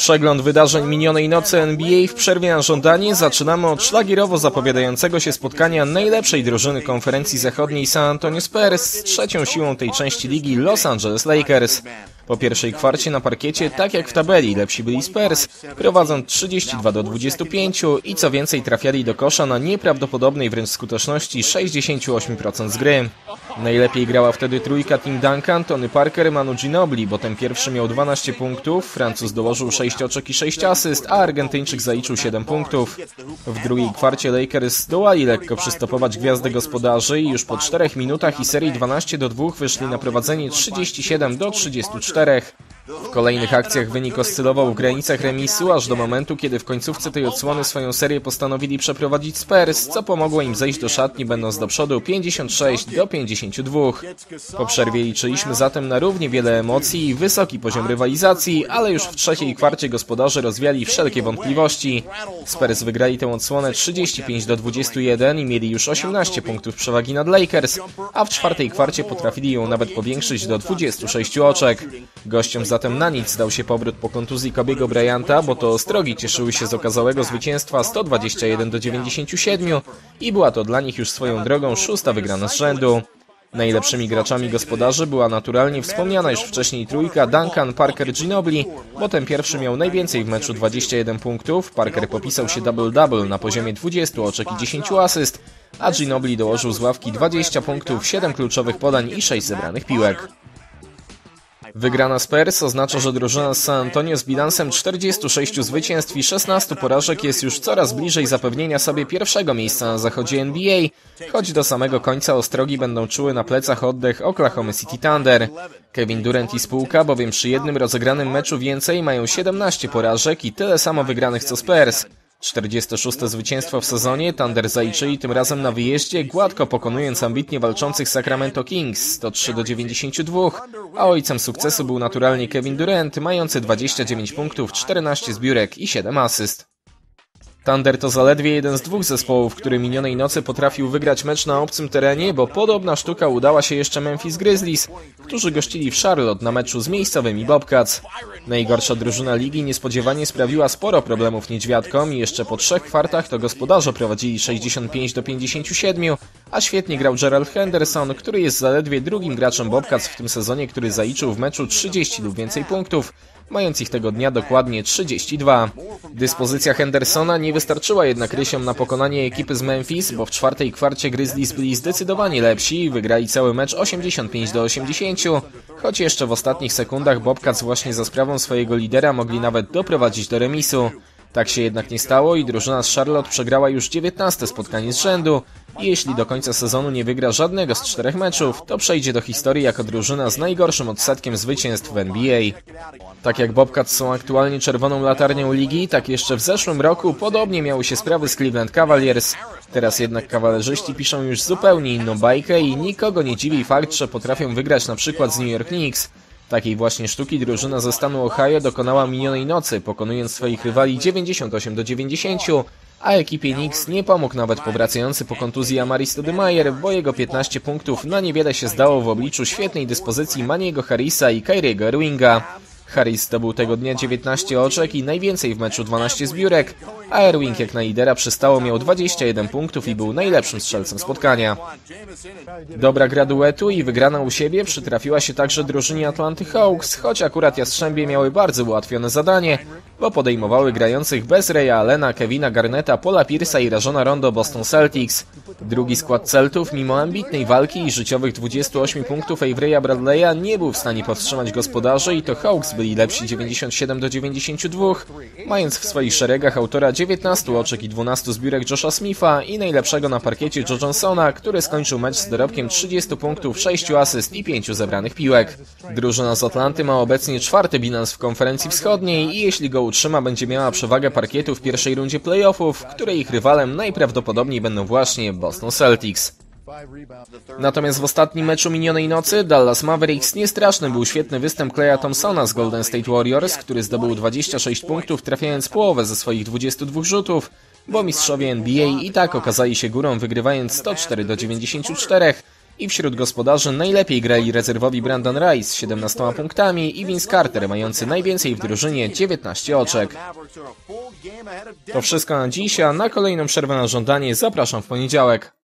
Przegląd wydarzeń minionej nocy NBA w przerwie na żądanie zaczynamy od szlagierowo zapowiadającego się spotkania najlepszej drużyny konferencji zachodniej San Antonio Spurs z trzecią siłą tej części ligi Los Angeles Lakers. Po pierwszej kwarcie na parkiecie, tak jak w tabeli, lepsi byli Spurs, prowadząc 32 do 25 i co więcej trafiali do kosza na nieprawdopodobnej wręcz skuteczności 68% z gry. Najlepiej grała wtedy trójka Tim Duncan, Tony Parker, Manu Ginobili, bo ten pierwszy miał 12 punktów, Francuz dołożył 6 oczek i 6 asyst, a Argentyńczyk zaliczył 7 punktów. W drugiej kwarcie Lakers zdołali lekko przystopować gwiazdę gospodarzy i już po 4 minutach i serii 12 do 2 wyszli na prowadzenie 37 do 34. tarefa. W kolejnych akcjach wynik oscylował w granicach remisu, aż do momentu, kiedy w końcówce tej odsłony swoją serię postanowili przeprowadzić Spurs, co pomogło im zejść do szatni, będąc do przodu 56 do 52. Po przerwie liczyliśmy zatem na równie wiele emocji i wysoki poziom rywalizacji, ale już w trzeciej kwarcie gospodarze rozwiali wszelkie wątpliwości. Spurs wygrali tę odsłonę 35 do 21 i mieli już 18 punktów przewagi nad Lakers, a w czwartej kwarcie potrafili ją nawet powiększyć do 26 oczek. Gościom za Zatem na nic zdał się powrót po kontuzji Kobiego Bryanta, bo to Ostrogi cieszyły się z okazałego zwycięstwa 121 do 97 i była to dla nich już swoją drogą szósta wygrana z rzędu. Najlepszymi graczami gospodarzy była naturalnie wspomniana już wcześniej trójka Duncan, Parker, Ginobili, bo ten pierwszy miał najwięcej w meczu 21 punktów, Parker popisał się double-double na poziomie 20 oczek i 10 asyst, a Ginobili dołożył z ławki 20 punktów, 7 kluczowych podań i 6 zebranych piłek. Wygrana Spurs oznacza, że drużyna San Antonio z bilansem 46 zwycięstw i 16 porażek jest już coraz bliżej zapewnienia sobie pierwszego miejsca na zachodzie NBA, choć do samego końca ostrogi będą czuły na plecach oddech Oklahoma City Thunder. Kevin Durant i spółka bowiem przy jednym rozegranym meczu więcej mają 17 porażek i tyle samo wygranych co Spurs. 46. zwycięstwo w sezonie Thunder zaliczyli tym razem na wyjeździe, gładko pokonując ambitnie walczących Sacramento Kings 103 do 92, a ojcem sukcesu był naturalnie Kevin Durant, mający 29 punktów, 14 zbiórek i 7 asyst. Thunder to zaledwie jeden z dwóch zespołów, który minionej nocy potrafił wygrać mecz na obcym terenie, bo podobna sztuka udała się jeszcze Memphis Grizzlies, którzy gościli w Charlotte na meczu z miejscowymi Bobcats. Najgorsza drużyna ligi niespodziewanie sprawiła sporo problemów niedźwiadkom i jeszcze po trzech kwartach to gospodarze prowadzili 65 do 57, a świetnie grał Gerald Henderson, który jest zaledwie drugim graczem Bobcats w tym sezonie, który zaliczył w meczu 30 lub więcej punktów, mając ich tego dnia dokładnie 32. Dyspozycja Hendersona nie wystarczyła jednak Rysiom na pokonanie ekipy z Memphis, bo w czwartej kwarcie Grizzlies byli zdecydowanie lepsi i wygrali cały mecz 85 do 80, choć jeszcze w ostatnich sekundach Bobcats właśnie za sprawą swojego lidera mogli nawet doprowadzić do remisu. Tak się jednak nie stało i drużyna z Charlotte przegrała już 19 spotkanie z rzędu i jeśli do końca sezonu nie wygra żadnego z czterech meczów, to przejdzie do historii jako drużyna z najgorszym odsetkiem zwycięstw w NBA. Tak jak Bobcats są aktualnie czerwoną latarnią ligi, tak jeszcze w zeszłym roku podobnie miały się sprawy z Cleveland Cavaliers. Teraz jednak kawalerzyści piszą już zupełnie inną bajkę i nikogo nie dziwi fakt, że potrafią wygrać na przykład z New York Knicks. Takiej właśnie sztuki drużyna ze stanu Ohio dokonała minionej nocy, pokonując swoich rywali 98 do 90, a ekipie Knicks nie pomógł nawet powracający po kontuzji Amari Stoudemire, bo jego 15 punktów na niewiele się zdało w obliczu świetnej dyspozycji Maniego Harrisa i Kyriego Irvinga. Harris zdobył tego dnia 19 oczek i najwięcej w meczu 12 zbiórek, a Erwing jak na lidera przystało miał 21 punktów i był najlepszym strzelcem spotkania. Dobra gra duetu i wygrana u siebie przytrafiła się także drużynie Atlanty Hawks, choć akurat Jastrzębie miały bardzo ułatwione zadanie, bo podejmowały grających bez Raya Allena, Kevina Garneta, Paula Pierce'a i Rajona Rondo Boston Celtics. Drugi skład Celtów, mimo ambitnej walki i życiowych 28 punktów Avery'a Bradley'a, nie był w stanie powstrzymać gospodarzy i to Hawks byli lepsi 97 do 92, mając w swoich szeregach autora 19 oczek i 12 zbiórek Josha Smitha i najlepszego na parkiecie Joe Johnsona, który skończył mecz z dorobkiem 30 punktów, 6 asyst i 5 zebranych piłek. Drużyna z Atlanty ma obecnie czwarty bilans w konferencji wschodniej i jeśli go utrzyma, będzie miała przewagę parkietu w pierwszej rundzie playoffów, której ich rywalem najprawdopodobniej będą właśnie Boston Celtics. Natomiast w ostatnim meczu minionej nocy Dallas Mavericks niestraszny był świetny występ Kleja Thompsona z Golden State Warriors, który zdobył 26 punktów trafiając połowę ze swoich 22 rzutów, bo mistrzowie NBA i tak okazali się górą wygrywając 104 do 94 I wśród gospodarzy najlepiej grali rezerwowi Brandon Rice z 17 punktami i Vince Carter mający najwięcej w drużynie 19 oczek. To wszystko na dziś, a na kolejną przerwę na żądanie zapraszam w poniedziałek.